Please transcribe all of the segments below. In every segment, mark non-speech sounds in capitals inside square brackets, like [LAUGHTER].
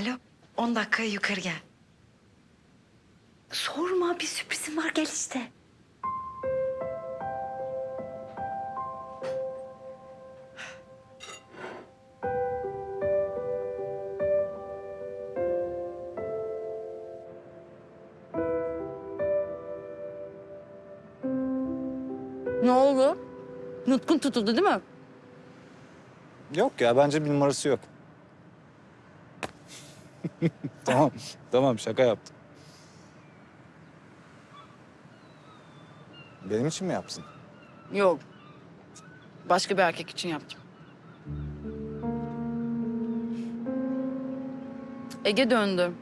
Alo, 10 dakikaya yukarı gel. Sorma, bir sürprizim var, gel işte. Ne oldu? Nutkun tutuldu değil mi? Yok ya bence bir numarası yok. [LAUGHS] tamam, tamam şaka yaptım. Benim için mi yapsın? Yok. Başka bir erkek için yaptım. Ege döndü.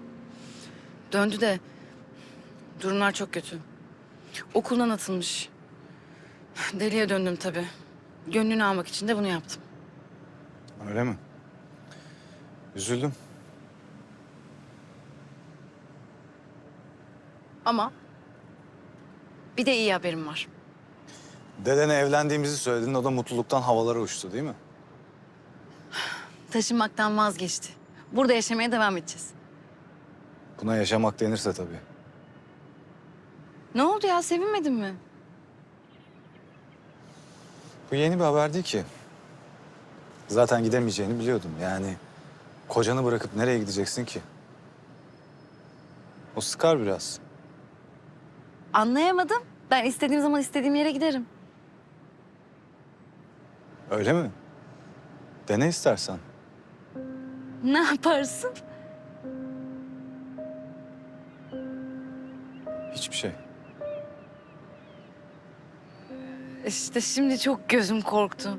Döndü de durumlar çok kötü. Okuldan atılmış. Deliye döndüm tabii. Gönlünü almak için de bunu yaptım. Öyle mi? Üzüldüm. Ama bir de iyi haberim var. Dedene evlendiğimizi söyledin, o da mutluluktan havalara uçtu değil mi? Taşınmaktan vazgeçti. Burada yaşamaya devam edeceğiz. Buna yaşamak denirse tabii. Ne oldu ya sevinmedin mi? Bu yeni bir haber değil ki. Zaten gidemeyeceğini biliyordum. Yani kocanı bırakıp nereye gideceksin ki? O sıkar biraz. Anlayamadım. Ben istediğim zaman istediğim yere giderim. Öyle mi? Dene istersen. Ne yaparsın? Hiçbir şey. İşte şimdi çok gözüm korktu.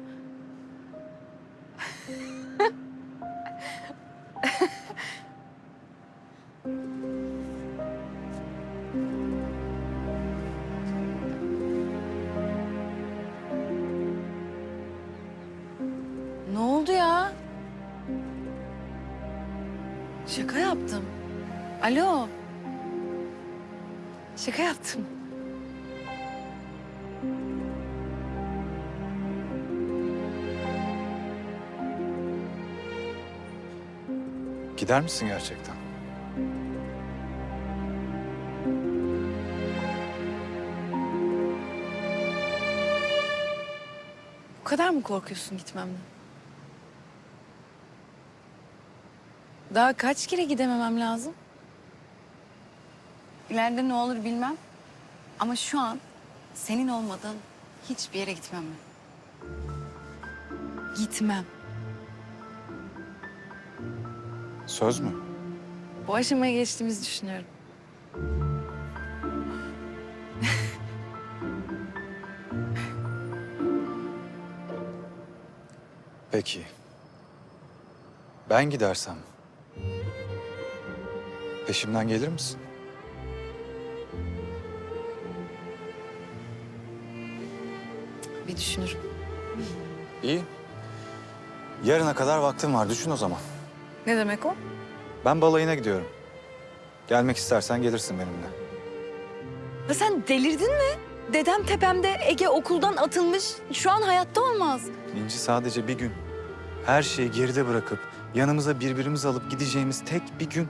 Oldu ya? Şaka yaptım. Alo. Şaka yaptım. Gider misin gerçekten? Bu kadar mı korkuyorsun gitmemden? Daha kaç kere gidememem lazım? İleride ne olur bilmem. Ama şu an senin olmadan hiçbir yere gitmem ben. Gitmem. Söz mü? Bu aşamaya geçtiğimizi düşünüyorum. Peki. Ben gidersem peşimden gelir misin? Bir düşünürüm. İyi. Yarına kadar vaktim var. Düşün o zaman. Ne demek o? Ben balayına gidiyorum. Gelmek istersen gelirsin benimle. Ya sen delirdin mi? Dedem tepemde, Ege okuldan atılmış. Şu an hayatta olmaz. İnci sadece bir gün. Her şeyi geride bırakıp yanımıza birbirimizi alıp gideceğimiz tek bir gün.